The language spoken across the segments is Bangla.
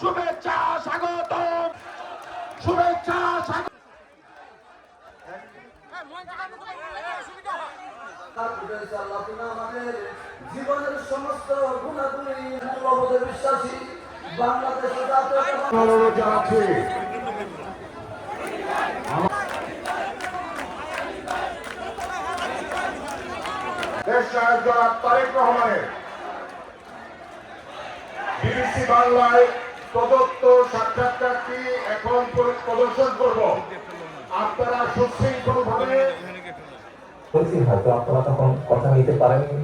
শুভেচ্ছা স্বাগত। শুভেচ্ছা স্বাগত। আল্লাহ তুমি আমাদের জীবনের সমস্ত বিশ্বাসী। বাংলাদেশে নায়ক জনাব তারেক রহমানের। বিবিসি বাংলায় প্রদত্ত সাক্ষাৎকারটি এখন প্রদর্শন করব। আপনারা সুশৃঙ্খল ভাবে বলছি হয়তো আপনারা তখন কথা নিতে পারেননি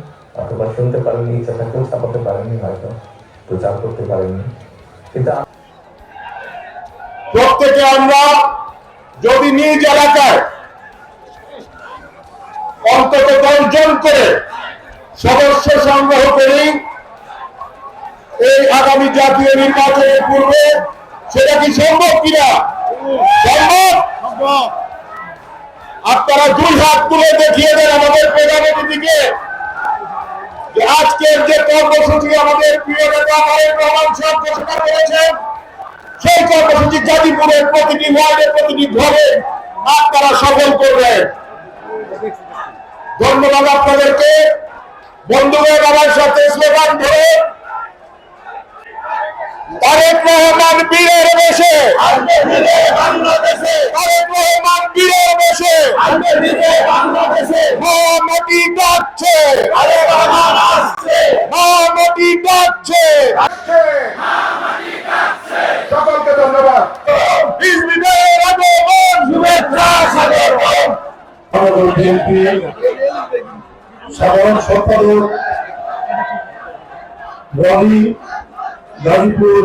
অথবা শুনতে পারেননি ইচ্ছা থাকলেও ছাপাতে পারেননি হয়তো প্রচার করতে পারেননি। কিন্তু প্রত্যেকে আমরা যদি নিজ এলাকায় অন্তত দশজন করে সদস্য সংগ্রহ করি। এই আগামী জাতীয় নির্বাচনের পূর্বে সেটা কি সম্ভব কিনা? সম্ভব? আপনারা দুই হাত তুলে দেখিয়ে দেন আমাদের প্রধান অতিথিকে যে আজকের যে কর্মসূচি আমাদের প্রিয় নেতা তারেক রহমান সাহেব ঘোষণা করেছেন সেই কর্মসূচি গাজীপুরের প্রতিটি ওয়ার্ডের প্রতিটি ঘরে আপনারা সফল করবেন ধন্যবাদ আপনাদেরকে। বন্ধুদের আমার সাথে স্লোগান ধরে। তারেক রহমান বীরের বেশে। তারেক রহমান বীরের বেশে। মহামতি ডাকছে। মহামতি ডাকছে। সকলকে ধন্যবাদ। শুভেচ্ছা সাধারণ সম্পাদক রবি গাজীপুর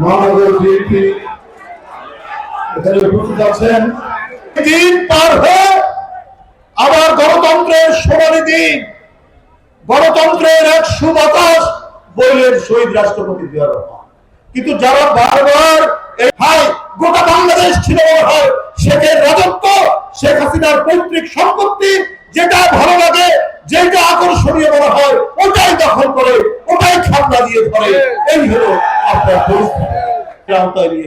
মহানগর বিএনপি। এখানে উপস্থিত আছেন। দিন পার হয়ে আবার গণতন্ত্রের সোনালী দিন। গণতন্ত্রের এক সুবাতাস বইলেন শহীদ রাষ্ট্রপতি জিয়া কিন্তু যারা বারবার গোটা বাংলাদেশ ছিল হাসিনার পৈতৃক সম্পত্তি যেটা ভালো লাগে, যেটা আকর্ষণীয় বলা হয়, ওটাই দখল করে, ওটাই খামলা দিয়ে ধরে। এই হলো আপনার পরিস্থিতি।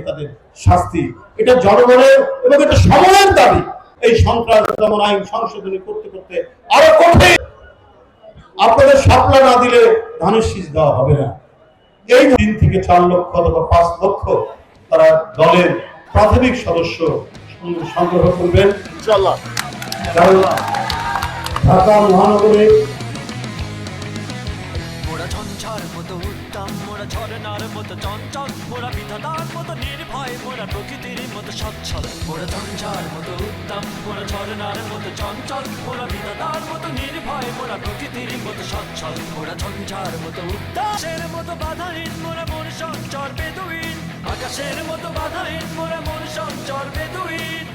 তাদের শাস্তি। এটা জনগণের এবং এটা সময়ের দাবি। এই সন্ত্রাস, দমন আইন সংশোধনী করতে করতে আরও কঠিন। আপনাদের সাপলা না দিলে ধানের শীষ দেওয়া হবে না। এই তিন থেকে চার লক্ষ অথবা পাঁচ লক্ষ তারা দলের প্রাথমিক সদস্য সংগ্রহ করবেন। ইনশাল্লাহ কারণ ঢাকা মহানগরে। মোরা ঝঞ্ঝার মতো উত্তম মোরা ঝরনার মতো চঞ্চল মোরা বিধাতার মতো নির্ভয় মোরা প্রকৃতির মতো সচ্ছল। মোরা ঝঞ্ঝার মতো উত্তম মোরা ঝরনার মতো চঞ্চল মোরা বিধাতার মতো নির্ভয় মোরা প্রকৃতির মতো সচ্ছল। মোরা ঝঞ্ঝার মতো উত্তাসের মতো বাধাহীন মোরা মন সঞ্চর বেদুইন আকাশের মতো বাধাহীন মোরা মন সঞ্চর বেদুইন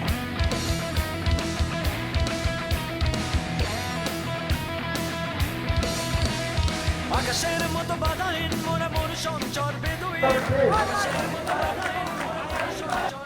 আকাশের মতো বাধাহীন মোরা মন সঞ্চর বেদুইন আকাশের মতো বাধাহীন